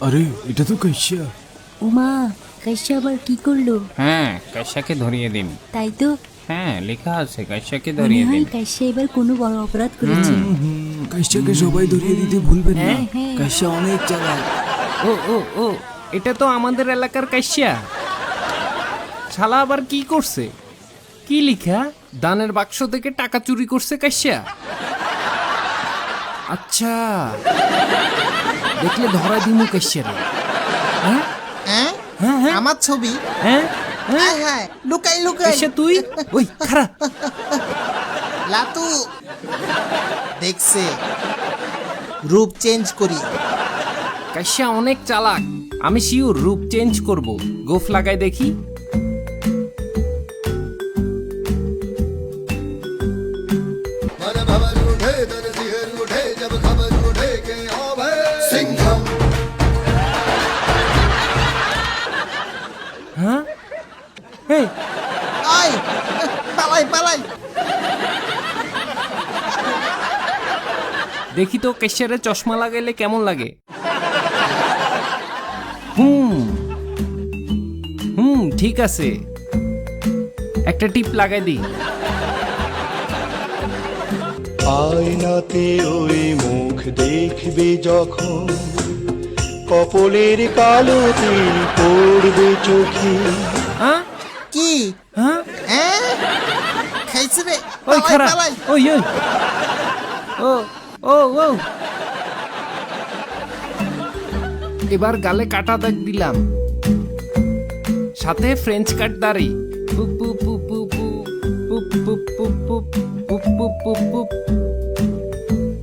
আরে এটা তো কাইসা উমা কাশ্যা আবার কি করল? হ্যাঁ কাশ্যাকে ধরিয়ে দিন। তাই তো? হ্যাঁ লেখা আছে কাশ্যাকে মনে ধরিয়ে দিন। কাশ্যা এবার কোনো বড় অপরাধ করেছে। কাইসাকে সবাই ধরিয়ে দিতে ভুলবেন না। হ্যাঁ, হ্যাঁ। অনেক চালাক। ও ও ও এটা তো আমাদের এলাকার কাশ্যা শালা আবার কি করছে? কি লিখা? দানের বাক্স থেকে টাকা চুরি করছে কাশ্যা আচ্ছা। দেখলে ধরা দিমু রে। হ্যাঁ? হ্যাঁ? হ্যাঁ হ্যাঁ। আমার ছবি? হ্যাঁ? হ্যাঁ? হ্যাঁ লুকাই লুকাই। কাশ্যা তুই? ওই খারা লাতু। দেখছে। রূপ চেঞ্জ করি। কাশ্যা অনেক চালাক। আমি শিওর রূপ চেঞ্জ করব। গোফ লাগাই দেখি। मन এই। আই পালাই পালাই। দেখি তো কেশারে চশমা লাগাইলে কেমন লাগে? হুম। হুম ঠিক আছে। একটা টিপ লাগাই দিই। আয়নাতে ওই মুখ দেখবে যখন কপলের কালো তিল পড়বে চোখে। হ্যাঁ কি হ্যাঁ হ্যাঁ খাইছে রে ওই পালাই খারাপ পালাই ওই ওই ও ও ও এবার গালে কাটা দাগ দিলাম সাথে ফ্রেঞ্চ কাট দাড়ি পু পু পু পু পু পু পু পু পু পু পু পু পু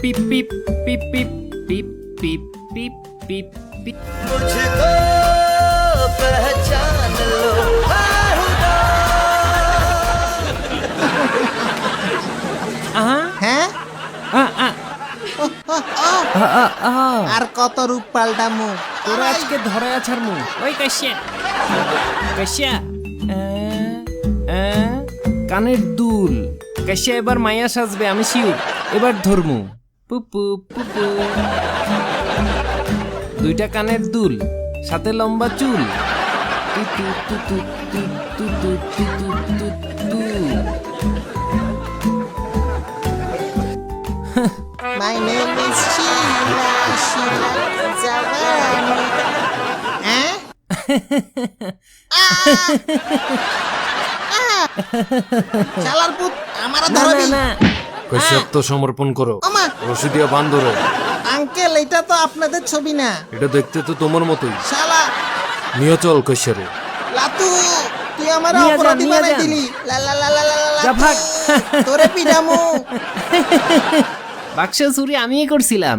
পিপ পিপ পিপ পিপ পিপ পিপ পিপ পিপ পিপ আর কত রূপ পাল্টামু তোর আজকে ধরে আছার মু ওই কাশিয়া কাশিয়া কানের দুল কাশিয়া এবার মায়া সাজবে আমি শিউ এবার ধরমু পুপু পুপু দুইটা কানের দুল সাথে লম্বা চুল My name is হ্যাঁ চালার পুত আমারা ধরবি না না সমর্পণ করো। ওমা। রশিদিয়া বান্দরে। আঙ্কেল এটা তো আপনাদের ছবি না। এটা দেখতে তো তোমার মতোই। শালা। নিয়ে চল কাইসারে লাতু তুই আমার অপরাধী বানাই দিলি। লা লা লা লা লা লা যা লাতু, ভাগ। তোরে পিডামু বাক্স চুরি আমিই করছিলাম।